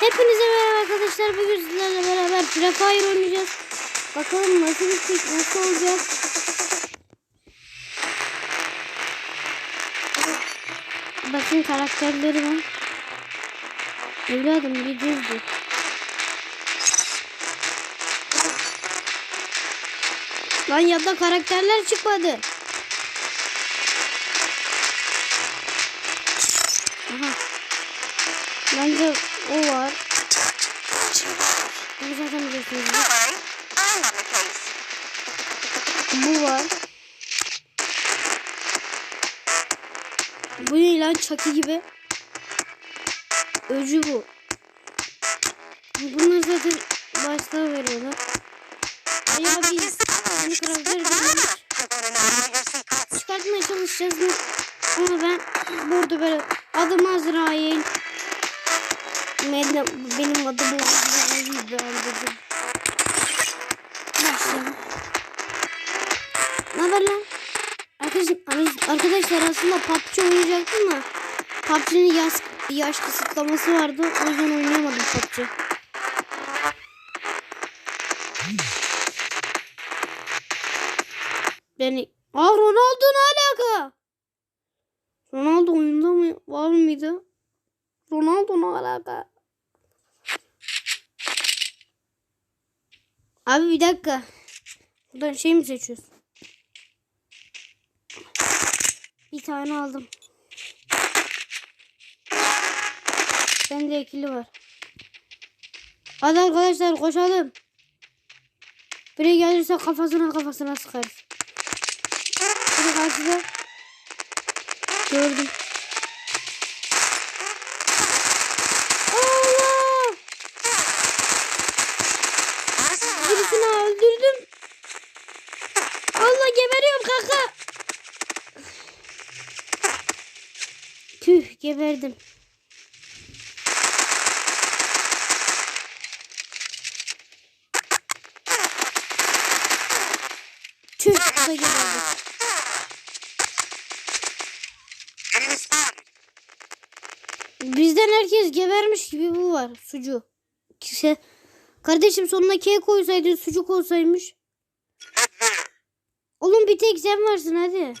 Hepinize merhaba arkadaşlar. Bugün sizlerle beraber Free oynayacağız. Bakalım nasıl bitecek, nasıl olacak. Bakın karakterleri var. Evladım bir düzdü. Lan ya da karakterler çıkmadı. Aha. Bence o var. Bunu zaten biliyorsunuz. Bu var. Bu ne lan çaki gibi. Öcü bu. Bunlar zaten başta veriyorlar. Acaba biz bunu secrets. çıkartmaya çalışacağız? Ama ben burada böyle adım Azrail. Benim, benim Azrail. Ben dedim. Başlayalım. Ne haber lan? Arkadaşlar, arkadaşlar aslında PUBG oynayacaktım da PUBG'nin yaş, yaş kısıtlaması vardı. O yüzden oynayamadım PUBG. Beni... Aa Ronaldo ne alaka? Ronaldo oyunda mı var mıydı? Ronaldo ne alaka? Abi bir dakika. Buradan şey mi seçiyoruz? Bir tane aldım. Bende ikili var. Hadi arkadaşlar koşalım. Biri gelirse kafasına kafasına sıkarız. Biri karşıda. Gördüm. Allah! Birisini öldürdüm. Allah geberiyorum kanka. Tüh geberdim. Tüh da geberdim. Bizden herkes gebermiş gibi bu var. Sucu. Kişi. Kardeşim sonuna K koysaydın sucuk olsaymış. Oğlum bir tek sen varsın hadi.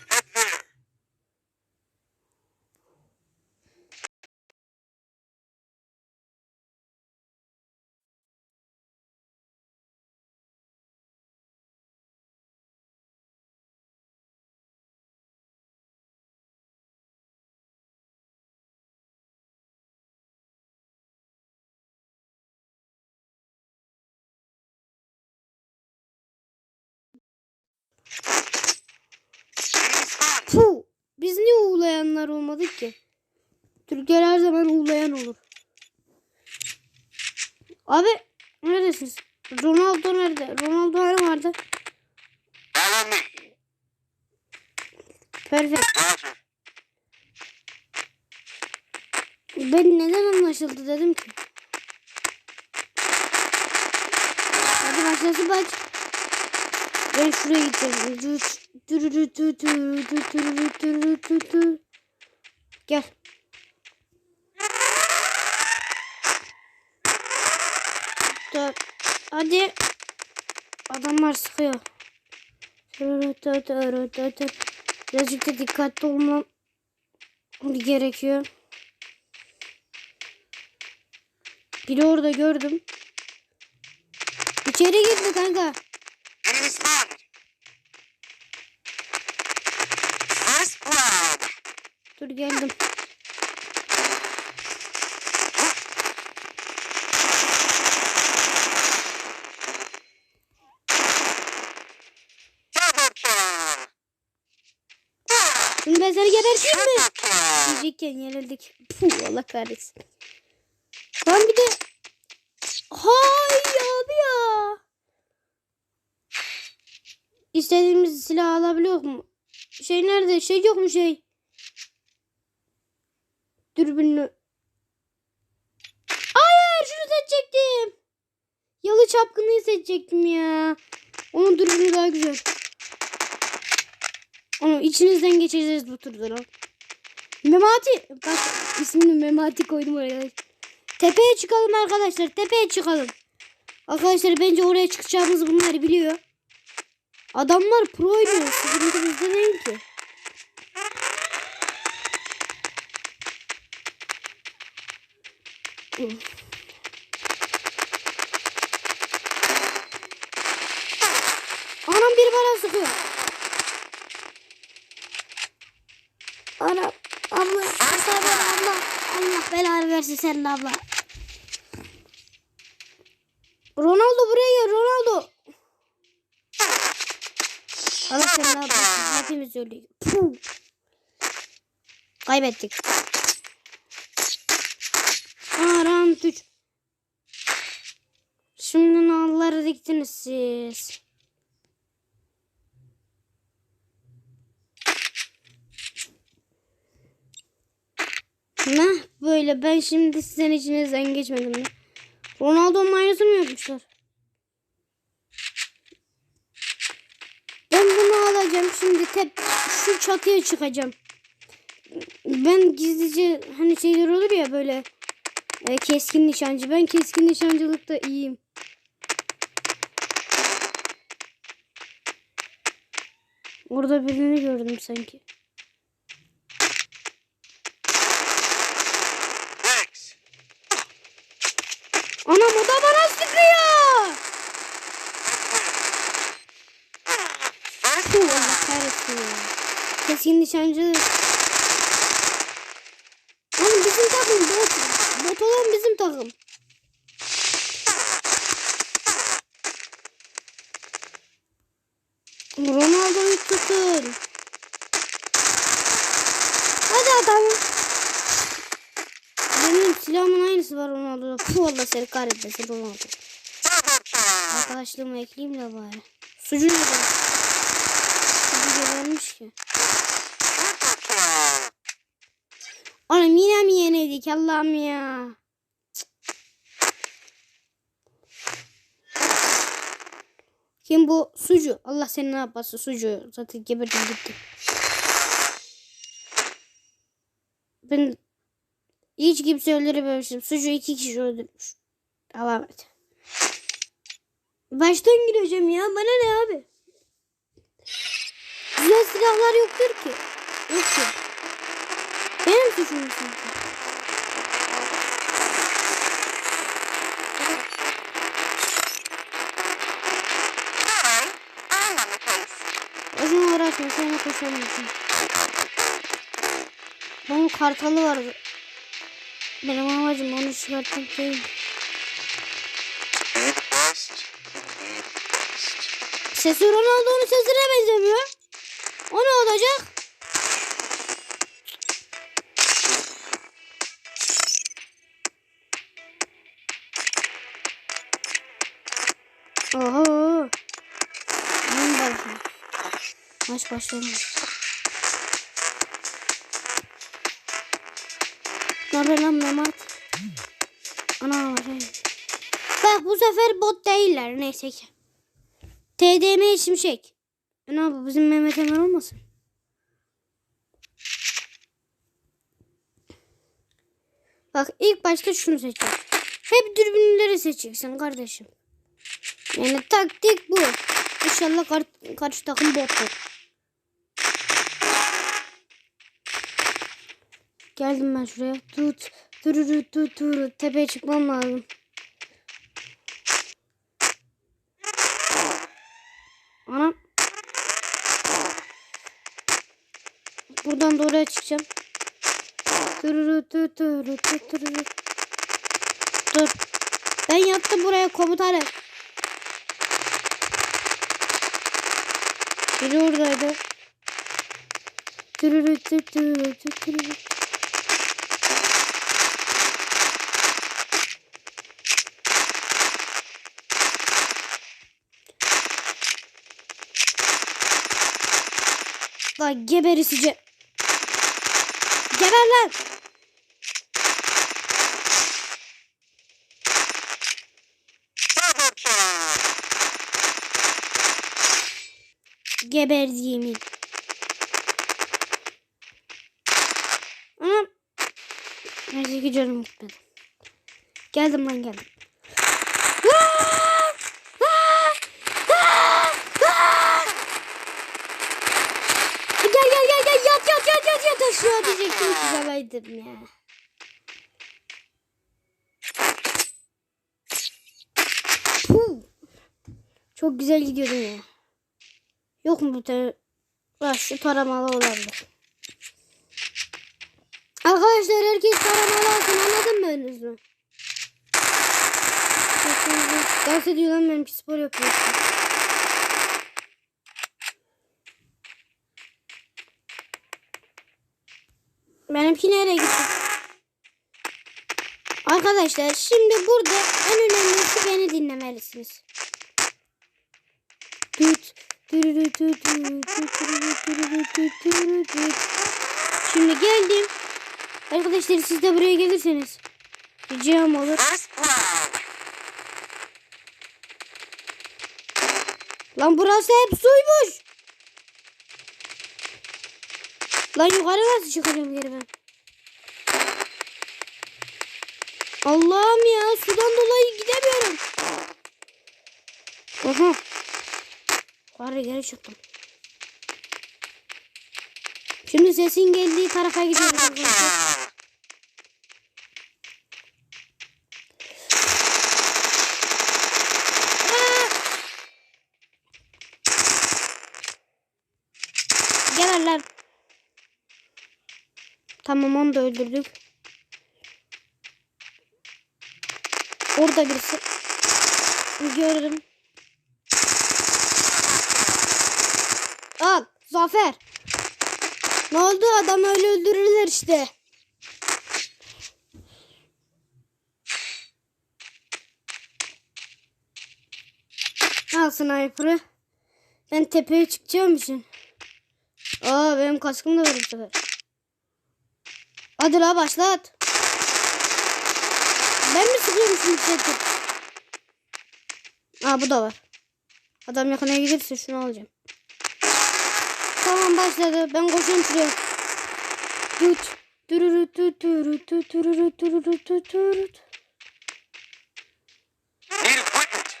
Puh. Biz niye uğulayanlar olmadık ki? Türkler her zaman uğulayan olur. Abi neredesiniz? Ronaldo nerede? Ronaldo hani vardı? Perfect. Ben neden anlaşıldı dedim ki. Hadi başlasın baş. Ben şuraya gideceğim. Gel. Dur. Hadi. Adamlar sıkıyor. Birazcık da dikkatli olmam gerekiyor. Biri orada gördüm. İçeri girdi kanka. Geldim. Şimdi ben seni geberteyim mi? Diyecekken yenildik. Puh Allah kahretsin. Lan bir de... Hay abi ya. İstediğimiz silah alabiliyor mu? Şey nerede? Şey yok mu şey? Dürbünlü. Hayır şunu seçecektim. Yalı çapkınıyı seçecektim ya. Onun dürbünü daha güzel. Ama içinizden geçeceğiz bu turda lan. Memati. Bak ismini Memati koydum oraya. Tepeye çıkalım arkadaşlar. Tepeye çıkalım. Arkadaşlar bence oraya çıkacağımız bunlar biliyor. Adamlar pro oynuyor. Sıkıntı bizde değil ki. Uf. Anam biri bana sıkıyor. Anam abla sen abla Allah belanı versin senin abla. Ronaldo buraya gel Ronaldo. Allah senin abla hepimiz öldük. Puh. Kaybettik. Aa round 3. Şimdi nalları diktiniz siz. Ne böyle ben şimdi sizin içinizden geçmedim mi? Ronaldo'nun aynısını mı yapmışlar? Ben bunu alacağım şimdi tep şu çatıya çıkacağım. Ben gizlice hani şeyler olur ya böyle e, keskin nişancı. Ben keskin nişancılıkta iyiyim. Orada birini gördüm sanki. Anam o da bana sıkıyor. Keskin nişancı. Oğlum bizim takım bot. Bot olan bizim takım. Ronaldo'yu tutun. Hadi adamım. Benim silahımın aynısı var Ronaldo'da. Puh Allah seni kahretmesin Ronaldo. Arkadaşlığımı ekleyeyim de bari. Sucu ne? Sucu gebermiş ki. Oğlum yine mi yenildik Allah'ım ya. Kim bu? Sucu. Allah seni ne yapmasın Sucu. Zaten geberdim gitti. Ben hiç kimse öldürememişim. Sucu iki kişi öldürmüş. Devam et. Baştan gireceğim ya. Bana ne abi? Güzel silahlar yoktur ki. Yok suçum sanki. Boşuna uğraşma sana koşamıyorsun. Bunun kartalı vardı. Benim amacım onu çıkartmak değil. Sesi Ronaldo'nun sesine benzemiyor. O ne olacak? Oho. Aman başım. Maç başlamış. Ne haber lan Mehmet? Ana şey. Bak bu sefer bot değiller neyse ki. TDM Şimşek. E ne yapıyor bizim Mehmet Emir olmasın? Bak ilk başta şunu seçeceğim. Hep dürbünleri seçeceksin kardeşim. Yani taktik bu. İnşallah kar- karşı takım bottur. Geldim ben şuraya. Tut. Tururu tut tut. Tepeye çıkmam lazım. Anam. Buradan da oraya çıkacağım. Tururu tut tururu. Dur. Ben yattım buraya komutanım. Biri oradaydı. Tut tut tururu. Lan geberisice. Geber lan. Geberdiğimin. Anam. Neyse ki canım gitmedi. Geldim lan geldim. Gel gel gel gel yat yat yat yat yat aşağı diyecektim ki babaydım ya. Puh. Çok güzel gidiyordum ya. Yok mu bu tane? Var şu taramalı olabilir. Arkadaşlar herkes taramalı alsın anladın mı önünüz mü? Dans ediyor lan benimki spor yapıyor. Benimki nereye gitti? Arkadaşlar şimdi burada en önemlisi beni dinlemelisiniz. Şimdi geldim. Arkadaşlar siz de buraya gelirseniz. Ricam olur. Lan burası hep suymuş. Lan yukarı nasıl çıkacağım geri ben? Allah'ım ya sudan dolayı gidemiyorum. Aha. Yukarı geri çıktım. Şimdi sesin geldiği tarafa gidiyorum. arkadaşlar. Gel lan. Tamam onu da öldürdük. Orada birisi. Gördüm. Al Zafer. Ne oldu adam öyle öldürürler işte. Al sniper'ı. Ben tepeye çıkacağım için. Aa benim kaskım da var bu sefer. Hadi la başlat. Ben mi sıkıyormuşum çekip? Aa bu da var. Adam yakına gelirse şunu alacağım. Tamam başladı. Ben koşuyorum şuraya. Tut. Dururu. Need equipment.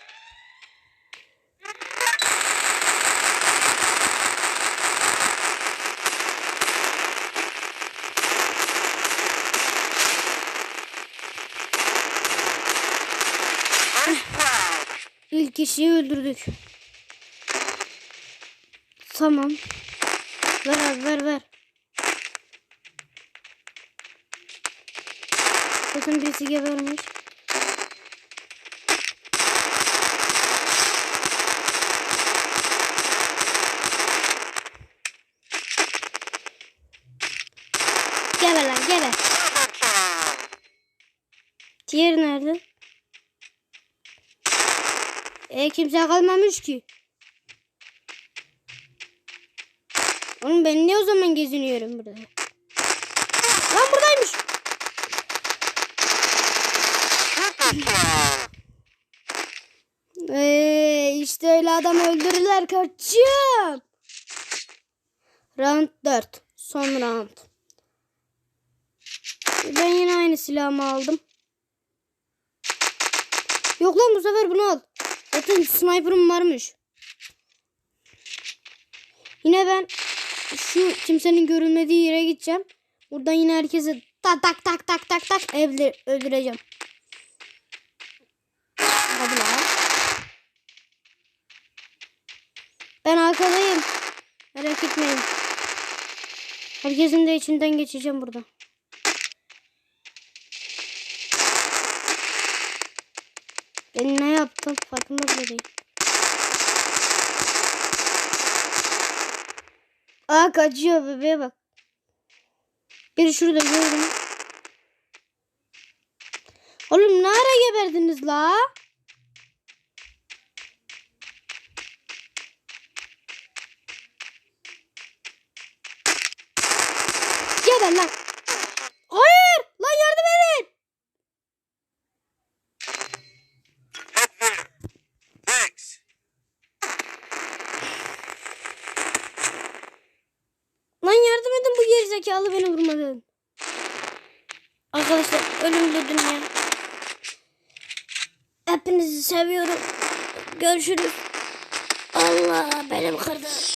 First blood. İlk kişiyi öldürdük. Tamam. Ver abi ver ver. Bakın birisi gebermiş. Geber lan geber. Diğeri nerede? E kimse kalmamış ki. Oğlum ben niye o zaman geziniyorum burada? Lan buradaymış. Eee işte öyle adam öldürürler kaçım. Round 4. Son round. Ben yine aynı silahımı aldım. Yok lan bu sefer bunu al. Zaten sniper'ım varmış. Yine ben şu kimsenin görünmediği yere gideceğim. Buradan yine herkesi tak tak tak tak tak tak evde öldüreceğim. Lan. Ben arkadayım. Merak etmeyin. Herkesin de içinden geçeceğim burada. Ben ne yaptım farkında bile değil. Aa kaçıyor bebeğe bak. Biri şurada gördüm. Oğlum ne ara geberdiniz la? Geber lan. Hayır. Lan yardım edin. Head there. Thanks. Lan yardım edin bu gerizekalı beni vurmadı. Arkadaşlar ölüm dedim ya. Hepinizi seviyorum. Görüşürüz. Allah benim kırdı.